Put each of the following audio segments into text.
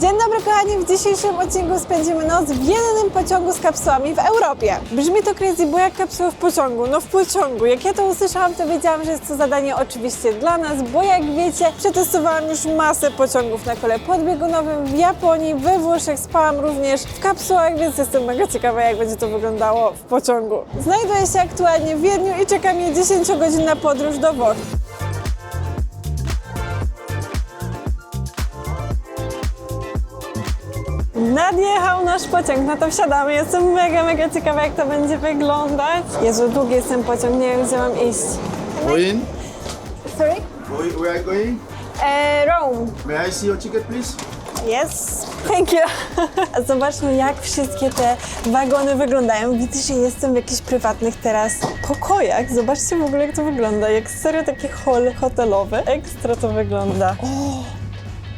Dzień dobry kochani, w dzisiejszym odcinku spędzimy noc w jedynym pociągu z kapsułami w Europie. Brzmi to crazy, bo jak kapsuły w pociągu? No w pociągu. Jak ja to usłyszałam, to wiedziałam, że jest to zadanie oczywiście dla nas, bo jak wiecie, przetestowałam już masę pociągów na kole podbiegunowym w Japonii, we Włoszech, spałam również w kapsułach, więc jestem mega ciekawa, jak będzie to wyglądało w pociągu. Znajduję się aktualnie w Wiedniu i czeka mnie 10-godzinna podróż do Włoch. Nadjechał nasz pociąg, no to wsiadamy. Jestem mega, mega ciekawa, jak to będzie wyglądać. Jezu, długi jest ten pociąg, nie wiem, gdzie mam iść. Going? Sorry? Where where are you going? E, Rome. May I see your ticket, please? Yes, thank you. Zobaczmy, jak wszystkie te wagony wyglądają. Widzę, że jestem w jakichś prywatnych teraz pokojach. Zobaczcie w ogóle, jak to wygląda. Jak serio taki hol hotelowy. Ekstra to wygląda. O,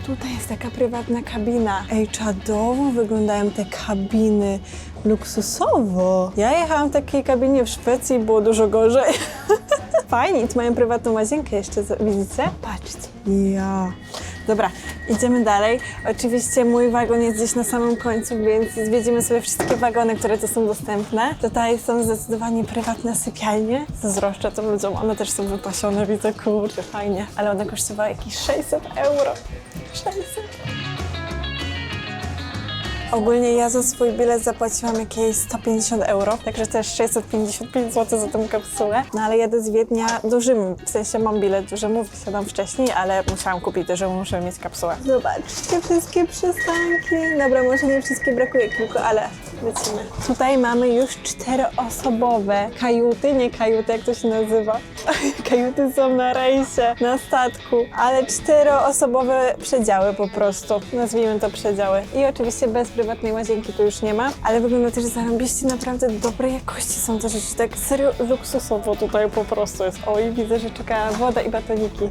tutaj jest taka prywatna kabina. Ej, czadowo wyglądają te kabiny. Luksusowo. Ja jechałam w takiej kabinie w Szwecji było dużo gorzej. Fajnie, tu mają prywatną łazienkę jeszcze, widzicie? Patrzcie. Ja. Dobra, idziemy dalej. Oczywiście mój wagon jest gdzieś na samym końcu, więc zwiedzimy sobie wszystkie wagony, które tu są dostępne. Tutaj są zdecydowanie prywatne sypialnie. Zazdroszczę tym ludziom, one też są wypasione, widzę, kurczę, fajnie. Ale one kosztowały jakieś 600 euro. 600. Ogólnie ja za swój bilet zapłaciłam jakieś 150 euro, także też 655 zł za tę kapsułę. No ale jadę z Wiednia dużym, w sensie mam bilet dużymu, wysiadam wcześniej, ale musiałam kupić dużemu, muszę mieć kapsułę. Zobaczcie wszystkie przystanki. Dobra, może nie wszystkie brakuje kilku, ale lecimy. Tutaj mamy już czteroosobowe kajuty, nie kajuty, jak to się nazywa. kajuty są na rejsie, na statku, ale czteroosobowe przedziały po prostu. Nazwijmy to przedziały. I oczywiście bez prywatnej łazienki tu już nie ma, ale wygląda też zarąbiście, naprawdę dobrej jakości są te rzeczy. Tak serio luksusowo tutaj po prostu jest. O i widzę, że czeka woda i batoniki.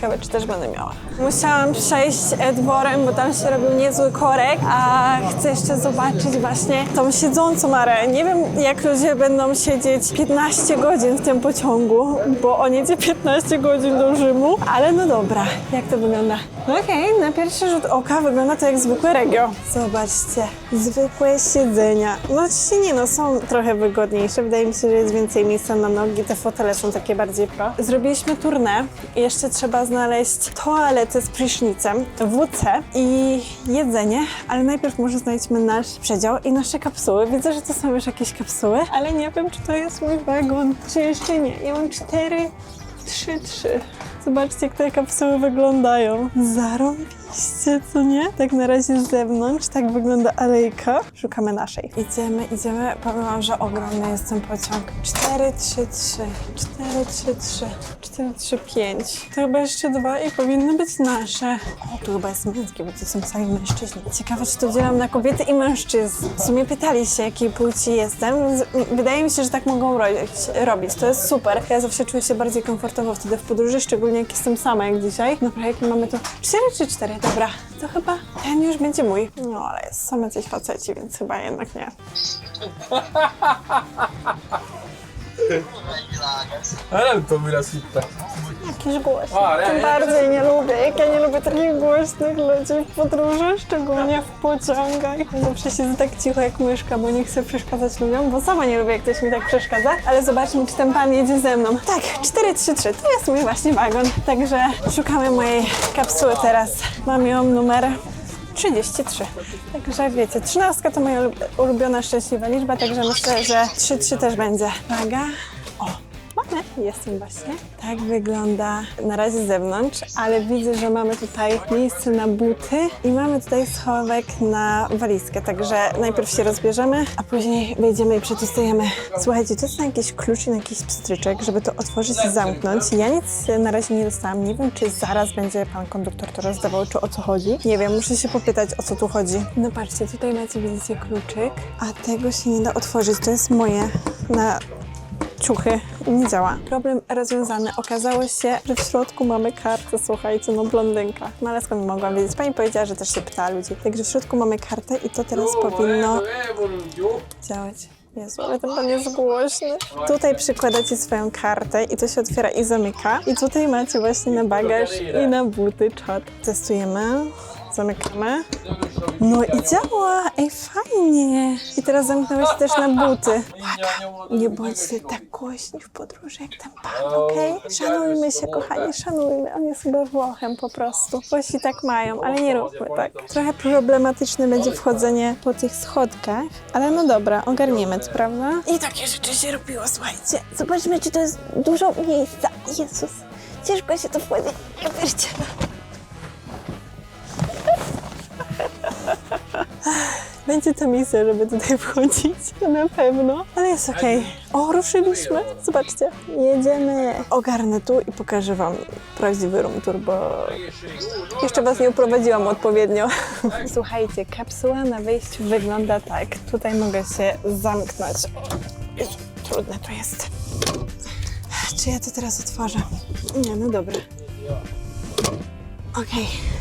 Ciekawe, czy też będę miała. Musiałam przejść dworem, bo tam się robił niezły korek, a chcę jeszcze zobaczyć właśnie tą siedzącą arę. Nie wiem, jak ludzie będą siedzieć 15 godzin w tym pociągu, bo on jedzie 15 godzin do Rzymu, ale no dobra, jak to wygląda? Okej, na pierwszy rzut oka wygląda to jak zwykłe regio. Zobaczcie, zwykłe siedzenia. No się nie no, są trochę wygodniejsze. Wydaje mi się, że jest więcej miejsca na nogi. Te fotele są takie bardziej pro. Zrobiliśmy tournée i jeszcze trzeba znaleźć toaletę z prysznicem, WC i jedzenie, ale najpierw może znajdźmy nasz przedział i nasze kapsuły. Widzę, że to są już jakieś kapsuły, ale nie wiem, czy to jest mój wagon, czy jeszcze nie. Ja mam cztery, trzy, trzy. Zobaczcie, jak te kapsuły wyglądają. Zarąbiście, co nie? Tak na razie z zewnątrz, tak wygląda alejka. Szukamy naszej. Idziemy, idziemy. Powiem wam, że ogromny jest ten pociąg. 4, 3, 3, 4, 3, 3, 4, 3, 5. To chyba jeszcze dwa i powinny być nasze. O, tu chyba jest męskie, bo to są sami mężczyźni. Ciekawe, czy to dzielam na kobiety i mężczyzn. W sumie pytali się, jakiej płci jestem. Wydaje mi się, że tak mogą robić. robić. To jest super. Ja zawsze czuję się bardziej komfortowo wtedy w podróży, szczególnie jak jestem sama, jak dzisiaj. Dobra, jaki mamy tu? 4 czy 4? Dobra, to chyba ten już będzie mój. No, ale są jacyś faceci, więc chyba jednak nie. Ahora to mira así. Jakiś głośny. A, nie, Tym nie, bardziej nie lubię. Jak ja nie lubię takich głośnych ludzi w podróży, szczególnie w pociągach. Zawsze siedzę tak cicho jak myszka, bo nie chcę przeszkadzać ludziom, bo sama nie lubię, jak ktoś mi tak przeszkadza. Ale zobaczmy, czy ten pan jedzie ze mną. Tak, 433, to jest mój właśnie wagon. Także szukamy mojej kapsuły teraz. Mam ją numer 33. Także wiecie, 13 to moja ulub- ulubiona szczęśliwa liczba, także myślę, że 3-3 też będzie. Uwaga. Jestem właśnie. Tak wygląda na razie z zewnątrz, ale widzę, że mamy tutaj miejsce na buty i mamy tutaj schowek na walizkę, także najpierw się rozbierzemy, a później wejdziemy i przetestujemy. Słuchajcie, to jest jakiś klucz i na jakiś pstryczek, żeby to otworzyć i zamknąć. Ja nic na razie nie dostałam. Nie wiem, czy zaraz będzie pan konduktor to rozdawał, czy o co chodzi. Nie wiem, muszę się popytać, o co tu chodzi. No patrzcie, tutaj macie, widzicie, kluczyk, a tego się nie da otworzyć. To jest moje na ciuchy nie działa. Problem rozwiązany. Okazało się, że w środku mamy kartę, słuchajcie, no blondynka. No ale skąd mogłam wiedzieć? Pani powiedziała, że też się pyta ludzi. Także w środku mamy kartę i to teraz powinno działać. Jezu, ale ten pan jest głośny. Tutaj przykładacie swoją kartę i to się otwiera i zamyka. I tutaj macie właśnie na bagaż i na buty czat. Testujemy. Zamykamy. No i działa! Ej, fajnie! I teraz zamknąłeś też na buty. Nie bądźcie tak głośni w podróży jak ten pan, okej? Szanujmy się, kochani, szanujmy. On jest chyba Włochem po prostu. Włosi tak mają, ale nie róbmy tak. Trochę problematyczne będzie wchodzenie po tych schodkach, ale no dobra, ogarniemy to, prawda? I takie rzeczy się robiło, słuchajcie. Zobaczmy, czy to jest dużo miejsca. Jezus, ciężko się to wchodzi. Ja pierdzielę. Będzie to miejsce, żeby tutaj wchodzić, na pewno, ale jest okej. O, ruszyliśmy, zobaczcie, jedziemy. Ogarnę tu i pokażę Wam prawdziwy room tour, bo jeszcze Was nie uprowadziłam odpowiednio. Słuchajcie, kapsuła na wejściu wygląda tak. Tutaj mogę się zamknąć. Jezu, Trudne to jest. Czy ja to teraz otworzę? Nie, no dobra. Okej. Wszystko.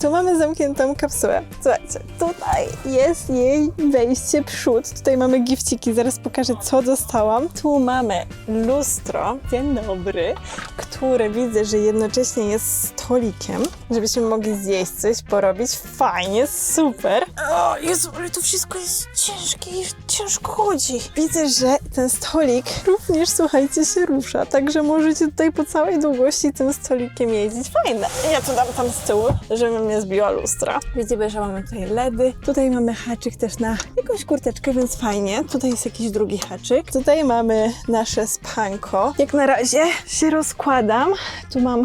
Tu mamy zamkniętą kapsułę. Słuchajcie, tutaj jest jej wejście przód. Tutaj mamy gifciki, zaraz pokażę co dostałam. Tu mamy lustro, dzień dobry, które widzę, że jednocześnie jest stolikiem, żebyśmy mogli zjeść coś, porobić. Fajnie, super. O Jezu, ale to wszystko jest ciężkie i ciężko chodzi. Widzę, że ten stolik również, słuchajcie, się rusza, także możecie tutaj po całej długości tym stolikiem jeździć. Fajne. Ja to dam tam z tyłu, żeby mnie zbiła lustra. Widzimy, że mamy tutaj LEDy. Tutaj mamy haczyk też na jakąś kurteczkę, więc fajnie. Tutaj jest jakiś drugi haczyk. Tutaj mamy nasze spanko. Jak na razie się rozkładam. Tu mam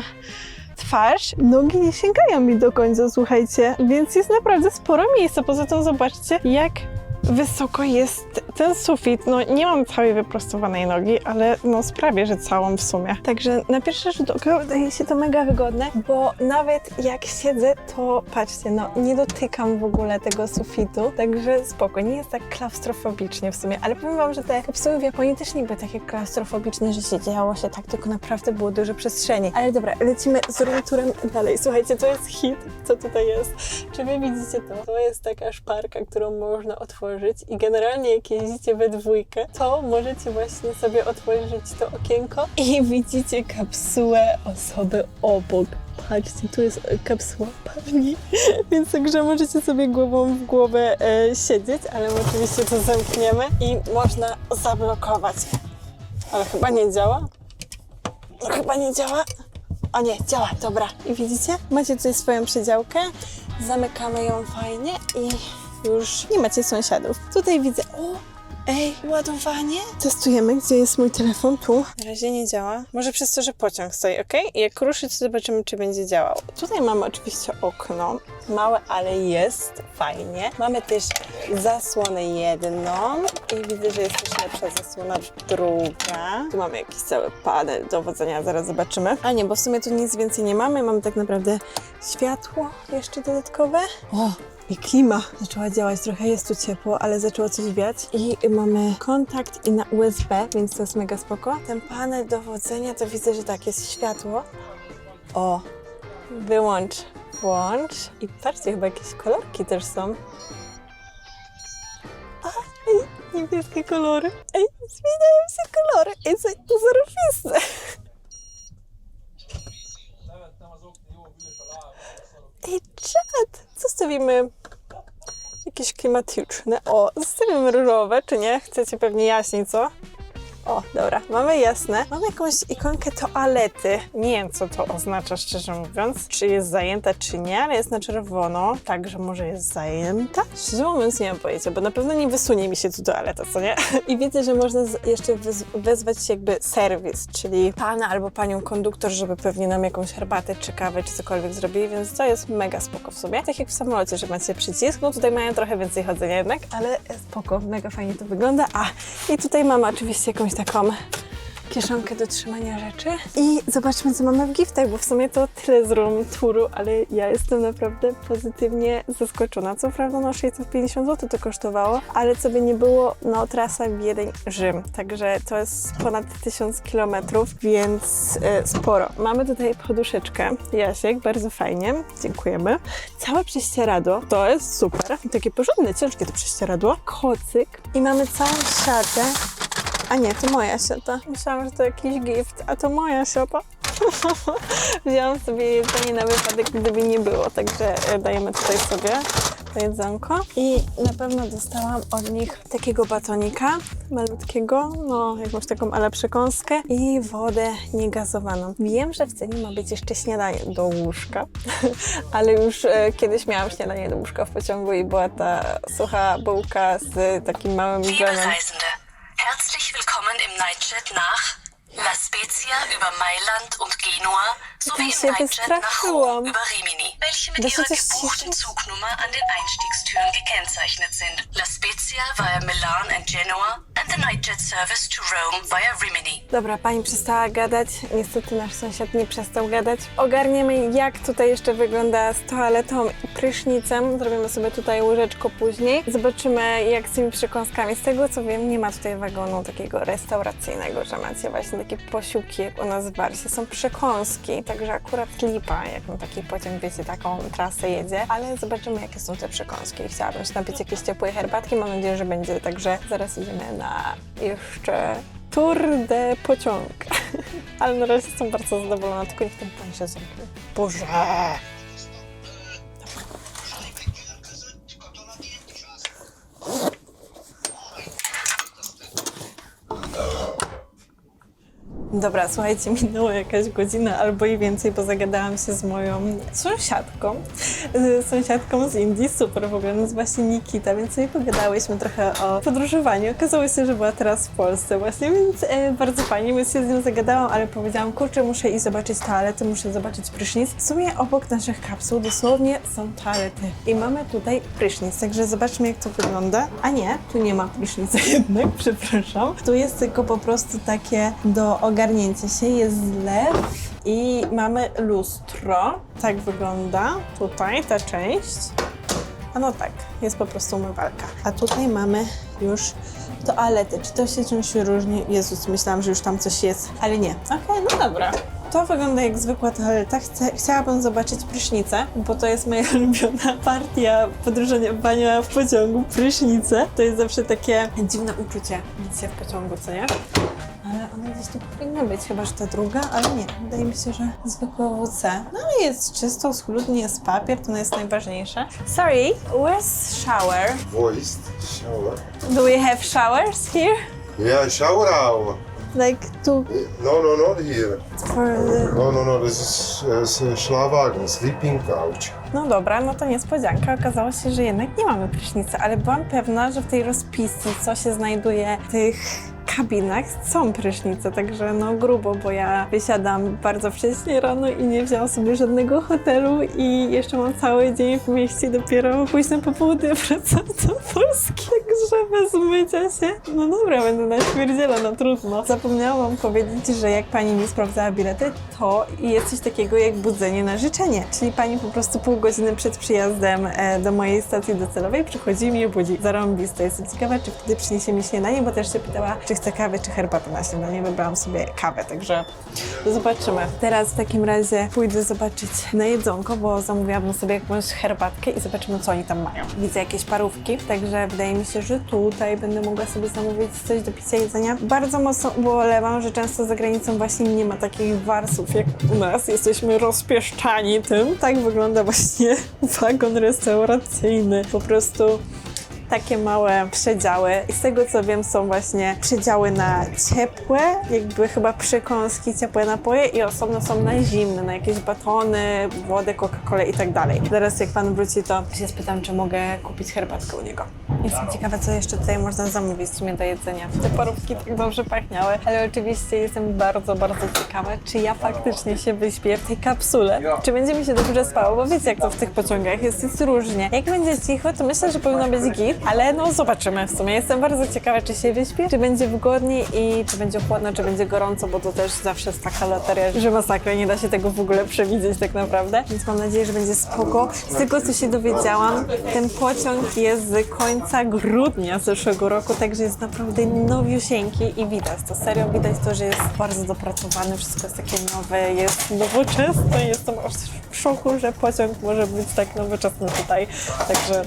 twarz, nogi nie sięgają mi do końca, słuchajcie, więc jest naprawdę sporo miejsca. Poza tym zobaczcie, jak wysoko jest ten sufit. No nie mam całej wyprostowanej nogi, ale no sprawię, że całą w sumie. Także na pierwszy rzut oka wydaje się to mega wygodne, bo nawet jak siedzę, to patrzcie, no nie dotykam w ogóle tego sufitu, także spoko, nie jest tak klaustrofobicznie w sumie, ale powiem wam, że te kapsuły w Japonii też nie były takie klaustrofobiczne, że się działo się tak, tylko naprawdę było dużo przestrzeni. Ale dobra, lecimy z roomturem dalej. Słuchajcie, to jest hit, co tutaj jest. Czy wy widzicie to? To jest taka szparka, którą można otworzyć i generalnie jak jeździcie we dwójkę, to możecie właśnie sobie otworzyć to okienko i widzicie kapsułę osoby obok. Patrzcie, tu jest kapsuła pani, więc także możecie sobie głową w głowę e, siedzieć, ale oczywiście to zamkniemy i można zablokować. Ale chyba nie działa. No chyba nie działa. O nie, działa, dobra. I widzicie? Macie tutaj swoją przedziałkę, zamykamy ją fajnie i już nie macie sąsiadów. Tutaj widzę, o, ej, ładowanie. Testujemy, gdzie jest mój telefon, tu. Na razie nie działa. Może przez to, że pociąg stoi, ok? I jak ruszy, to zobaczymy, czy będzie działał. Tutaj mamy oczywiście okno, małe, ale jest fajnie. Mamy też zasłonę jedną i widzę, że jest też lepsza zasłona druga. Tu mamy jakiś cały panel dowodzenia, zaraz zobaczymy. A nie, bo w sumie tu nic więcej nie mamy. Mamy tak naprawdę światło jeszcze dodatkowe. O, i klima zaczęła działać, trochę jest tu ciepło, ale zaczęło coś wiać. I mamy kontakt i na USB, więc to jest mega spoko. Ten panel dowodzenia to widzę, że tak, jest światło. O, wyłącz, włącz. I patrzcie, chyba jakieś kolorki też są. A, ej, niebieskie kolory. Ej, zmieniają się kolory. Ej, to zarobiste. Ej, czad! Zostawimy jakieś klimatyczne. O, zostawimy różowe, czy nie? Chcecie pewnie jaśniej, co? O, dobra, mamy jasne. Mamy jakąś ikonkę toalety. Nie wiem, co to oznacza, szczerze mówiąc. Czy jest zajęta, czy nie, ale jest na czerwono. Także może jest zajęta? Szczerze mówiąc, nie mam pojęcia, bo na pewno nie wysunie mi się tu toaleta, co nie? I widzę, że można jeszcze wez- wezwać jakby serwis, czyli pana albo panią konduktor, żeby pewnie nam jakąś herbatę, czy kawę, czy cokolwiek zrobili, więc to jest mega spoko w sobie. Tak jak w samolocie, że macie przycisk, no tutaj mają trochę więcej chodzenia jednak, ale spoko, mega fajnie to wygląda. A, i tutaj mamy oczywiście jakąś taką kieszonkę do trzymania rzeczy. I zobaczmy, co mamy w giftach, bo w sumie to tyle z room touru, ale ja jestem naprawdę pozytywnie zaskoczona. Co prawda, no 650 zł to kosztowało, ale co by nie było, no trasa Wiedeń-Rzym, także to jest ponad 1000 kilometrów, więc e, sporo. Mamy tutaj poduszeczkę, Jasiek, bardzo fajnie, dziękujemy. Całe prześcieradło, to jest super. Takie porządne, ciężkie to prześcieradło. Kocyk i mamy całą siatę a nie, to moja siata. Myślałam, że to jakiś gift, a to moja siata. Wzięłam sobie jedzenie na wypadek, gdyby nie było, także e, dajemy tutaj sobie to jedzonko. I na pewno dostałam od nich takiego batonika malutkiego, no jakąś taką ale przekąskę i wodę niegazowaną. Wiem, że w cenie ma być jeszcze śniadanie do łóżka, ale już e, kiedyś miałam śniadanie do łóżka w pociągu i była ta sucha bułka z takim małym dżemem. Herzlich willkommen im Nightjet nach La Spezia über Mailand und Genua sowie im Nightjet nach. Rom über Rimini, welche mit Das ihrer gebuchten. Zugnummer an den Einstiegstüren gekennzeichnet sind. La Spezia via Milan and Genoa and the Nightjet service to Rome via Rimini. Dobra, pani przestała gadać. Niestety nasz sąsiad nie przestał gadać. Ogarniemy, jak tutaj jeszcze wygląda z toaletą i prysznicem. Zrobimy sobie tutaj łyżeczko później. Zobaczymy, jak z tymi przekąskami. Z tego co wiem, nie ma tutaj wagonu takiego restauracyjnego, że macie właśnie takie posiłki, jak u nas w Warsie. Są przekąski, także akurat lipa, jak na taki pociąg, wiecie, taką trasę jedzie. Ale zobaczymy, jakie są te przekąski. Chciałabym się napić jakieś ciepłej herbatki. Mam nadzieję, że będzie, także zaraz idziemy na jeszcze Tour de pociąg. Ale na razie jestem bardzo zadowolona, tylko niech ten pan się zamknie. Boże! Dobra, słuchajcie, minęła jakaś godzina albo i więcej, bo zagadałam się z moją sąsiadką, z sąsiadką z Indii, super w ogóle, nazywa się Nikita, więc sobie pogadałyśmy trochę o podróżowaniu. Okazało się, że była teraz w Polsce właśnie, więc e, bardzo fajnie, więc się z nią zagadałam, ale powiedziałam, kurczę, muszę iść zobaczyć toalety, muszę zobaczyć prysznic. W sumie obok naszych kapsuł dosłownie są toalety i mamy tutaj prysznic, także zobaczmy jak to wygląda. A nie, tu nie ma prysznica jednak, przepraszam. Tu jest tylko po prostu takie do ogarnięcia się, jest zlew i mamy lustro. Tak wygląda tutaj ta część. A no tak, jest po prostu umywalka. A tutaj mamy już toalety. Czy to się czymś różni? Jezus, myślałam, że już tam coś jest, ale nie. Okej, no dobra. To wygląda jak zwykła toaleta. Chcę, chciałabym zobaczyć prysznicę, bo to jest moja ulubiona partia podróżowania w pociągu. Prysznice. To jest zawsze takie dziwne uczucie mieć się w pociągu, co nie? Ale one gdzieś tu powinny być, chyba że ta druga, ale nie. Wydaje mi się, że zwykłe WC. No ale jest czysto, schludnie, jest papier, to jest najważniejsze. Sorry, where's shower? Voiced shower. Do we have showers here? Yeah, shower hour. Like to No, no, not here. for the... No, no, no. This is uh, s- Schlafwagen, sleeping couch. No dobra, no to niespodzianka. Okazało się, że jednak nie mamy prysznicy, ale byłam pewna, że w tej rozpisce, co się znajduje tych kabinach, są prysznice, także no grubo, bo ja wysiadam bardzo wcześnie rano i nie wzięłam sobie żadnego hotelu i jeszcze mam cały dzień w mieście, dopiero późno po południu wracam do Polski, także bez mycia się. No dobra, będę na śmierdziela, no trudno. Zapomniałam powiedzieć, że jak pani mi sprawdzała bilety, to jest coś takiego jak budzenie na życzenie, czyli pani po prostu pół godziny przed przyjazdem e, do mojej stacji docelowej przychodzi i mnie budzi. Zarąbiste. Jestem ciekawa, czy wtedy przyniesie mi śniadanie, bo też się pytała, czy chce kawę, czy herbatę na śniadanie. Wybrałam sobie kawę, także zobaczymy. Teraz w takim razie pójdę zobaczyć na jedzonko, bo zamówiłam sobie jakąś herbatkę i zobaczymy, co oni tam mają. Widzę jakieś parówki, także wydaje mi się, że tutaj będę mogła sobie zamówić coś do picia jedzenia. Bardzo mocno ubolewam, że często za granicą właśnie nie ma takich warstw jak u nas. Jesteśmy rozpieszczani tym. Tak wygląda właśnie wagon restauracyjny. Po prostu takie małe przedziały. I z tego co wiem, są właśnie przedziały na ciepłe, jakby chyba przekąski, ciepłe napoje i osobno są na zimne, na jakieś batony, wodę, Coca-Colę i tak dalej. Zaraz jak pan wróci, to się spytam, czy mogę kupić herbatkę u niego. Jestem ciekawa, co jeszcze tutaj można zamówić w sumie do jedzenia. Te parówki tak dobrze pachniały, ale oczywiście jestem bardzo, bardzo ciekawa, czy ja faktycznie się wyśpię w tej kapsule. Czy będzie mi się dobrze spało, bo wiecie jak to w tych pociągach jest, jest różnie. Jak będzie cicho, to myślę, że powinno być git, ale no zobaczymy w sumie. Jestem bardzo ciekawa, czy się wyśpię, czy będzie wygodniej i czy będzie chłodno, czy będzie gorąco, bo to też zawsze jest taka loteria, że masakra, nie da się tego w ogóle przewidzieć tak naprawdę. Więc mam nadzieję, że będzie spoko. Z tego, co się dowiedziałam, ten pociąg jest z końca grudnia zeszłego roku, także jest naprawdę nowiusieńki i widać to. Serio widać to, że jest bardzo dopracowany, wszystko jest takie nowe, jest nowoczesne. Jestem aż w szoku, że pociąg może być tak nowoczesny tutaj. Także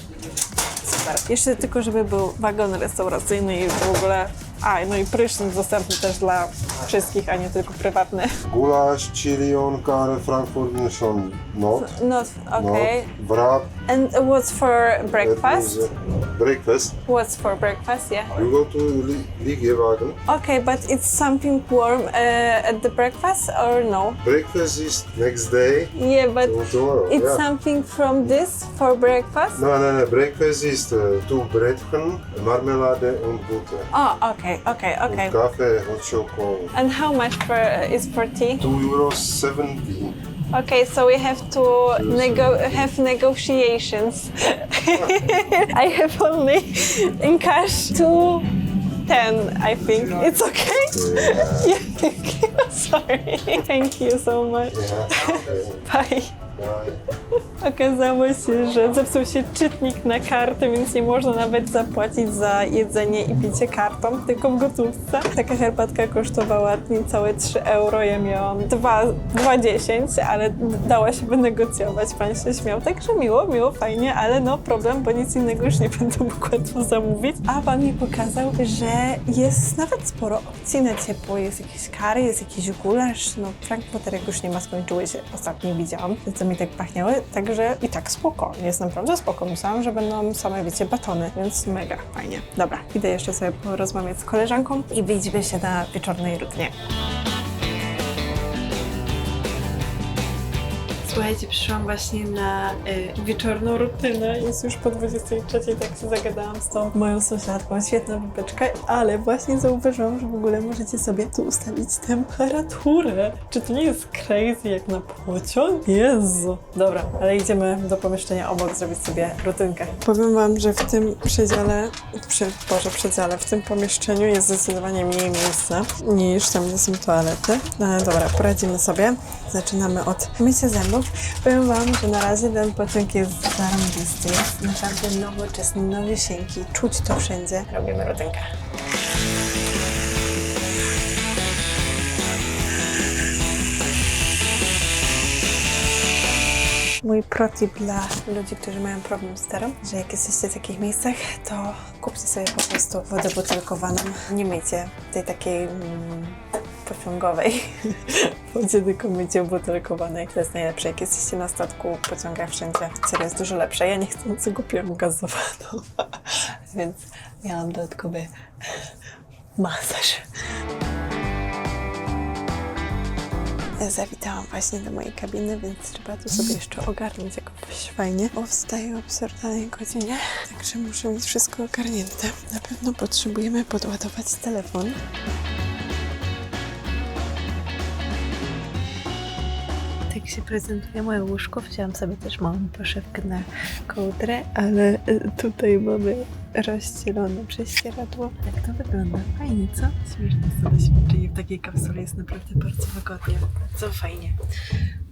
super. Jeszcze tylko, żeby był wagon restauracyjny i w ogóle A, no i prysznic dostępny też dla wszystkich, a nie tylko prywatny. Gulasch, chili on Frankfurt schon not. Not, okay. Not. Wrap. And what's for breakfast? is, uh, breakfast. What's for breakfast, yeah. You go to Li- Ligewagen. Okay, but it's something warm uh, at the breakfast or no? Breakfast is next day. Yeah, but to Tomorrow. it's yeah. something from this for breakfast? No, no, no. Breakfast is uh, two Brötchen, Marmelade and Butter. Oh, okay, okay, okay. Und Kaffee, hot chocolate. And how much for uh, is for tea? 2 euros 70. Okay, so we have to nego- have negotiations. I have only in cash two ten, I think. It's okay. Yeah. Sorry. Thank you so much. Bye. Okazało się, że zepsuł się czytnik na kartę, więc nie można nawet zapłacić za jedzenie i picie kartą, tylko w gotówce. Taka herbatka kosztowała niecałe 3 euro, ja miałam 2 2,10, ale dała się wynegocjować, pan się śmiał. Także miło, miło, fajnie, ale no problem, bo nic innego już nie będę mogła tu zamówić. A pan mi pokazał, że jest nawet sporo opcji na ciepło. Jest jakieś kary, jest jakiś gulasz, no frankfurterek już nie ma, skończyły się. Ostatnio widziałam, co mi tak pachniały, także i tak spoko, jest naprawdę spoko. Myślałam, że będą same, wiecie, batony, więc mega fajnie. Dobra, idę jeszcze sobie porozmawiać z koleżanką i wyjdziemy się na wieczornej rutynie. Słuchajcie, przyszłam właśnie na y, wieczorną rutynę. Jest już po 23, tak się zagadałam z tą moją sąsiadką. Świetna wypeczka, ale właśnie zauważyłam, że w ogóle możecie sobie tu ustawić temperaturę. Czy to nie jest crazy jak na pociąg? Jezu. Dobra, ale idziemy do pomieszczenia obok zrobić sobie rutynkę. Powiem wam, że w tym przedziale, przy, Boże, przedziale, w tym pomieszczeniu jest zdecydowanie mniej miejsca niż tam, gdzie są toalety. No dobra, poradzimy sobie. Zaczynamy od mycia zębów. Powiem wam, że na razie ten pociąg jest zarąbisty. Jest naprawdę nowoczesny, nowisieńki. Czuć to wszędzie. Robimy rutynkę. Mój protip dla ludzi, którzy mają problem z terą, że jak jesteście w takich miejscach, to kupcie sobie po prostu wodę butelkowaną. Nie myjcie tej takiej mm, pociągowej wodzie, tylko myjcie butelkowanej. To jest najlepsze. Jak jesteście na statku, pociągach wszędzie, serio jest dużo lepsze. Ja nie chcę nic kupiłam gazowaną, więc miałam dodatkowy masaż. Zawitałam właśnie do mojej kabiny, więc trzeba tu sobie jeszcze ogarnąć jakoś fajnie, bo wstaję o absurdalnej godzinie, także muszę mieć wszystko ogarnięte. Na pewno potrzebujemy podładować telefon. Tak się prezentuje moje łóżko. Wzięłam sobie też małą poszewkę na kołdrę, ale y, tutaj mamy rozścielone prześcieradło. Jak to wygląda? Fajnie, co? Śmieszne to doświadczenie. W takiej kapsule jest naprawdę bardzo wygodnie. Bardzo fajnie.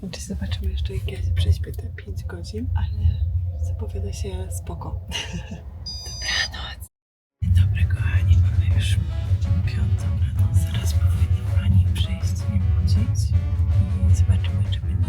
Znaczy zobaczymy jeszcze, jak ja się prześpię te 5 godzin, ale zapowiada się spoko. Dobranoc. Dzień dobry, kochani. Mamy już piątą rano. Zaraz powinna pani przyjść i budzić. I zobaczymy, czy będzie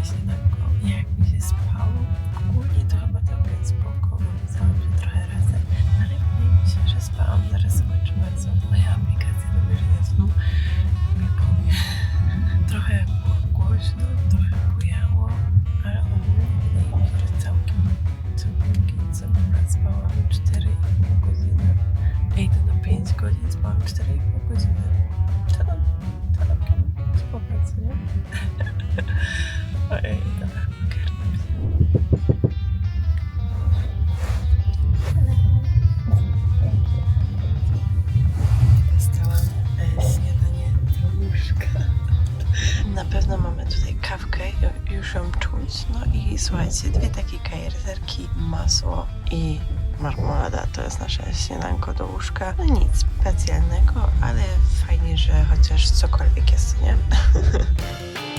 i słuchajcie, dwie takie kajerterki, masło i marmolada. To jest nasze śniadanko do łóżka. No nic specjalnego, ale fajnie, że chociaż cokolwiek jest, nie?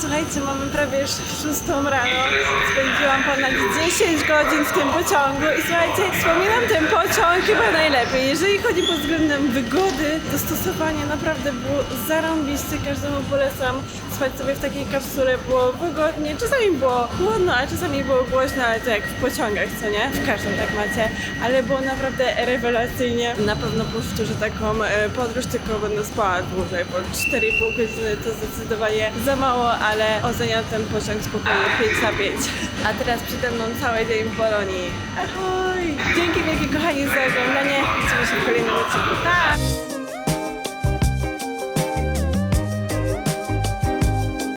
słuchajcie, mamy prawie szóstą rano. Spędziłam ponad 10 godzin w tym pociągu i słuchajcie, wspominam ten pociąg chyba najlepiej. Jeżeli chodzi pod względem wygody, dostosowanie naprawdę było zarąbiste, każdemu polecam spać sobie w takiej kapsule, było wygodnie, czasami było chłodno, a czasami było głośno, ale to jak w pociągach, co nie? W każdym tak macie, ale było naprawdę rewelacyjnie. Na pewno powtórzę taką e, podróż, tylko będę spała dłużej, bo 4,5 godziny to zdecydowanie za mało, ale oceniam ten pociąg spokojnie 5 na 5. A teraz przede mną cały dzień w Bolonii. Ahoj! Dzięki wielkie kochani za oglądanie. Widzimy się w kolejnym odcinku. Pa!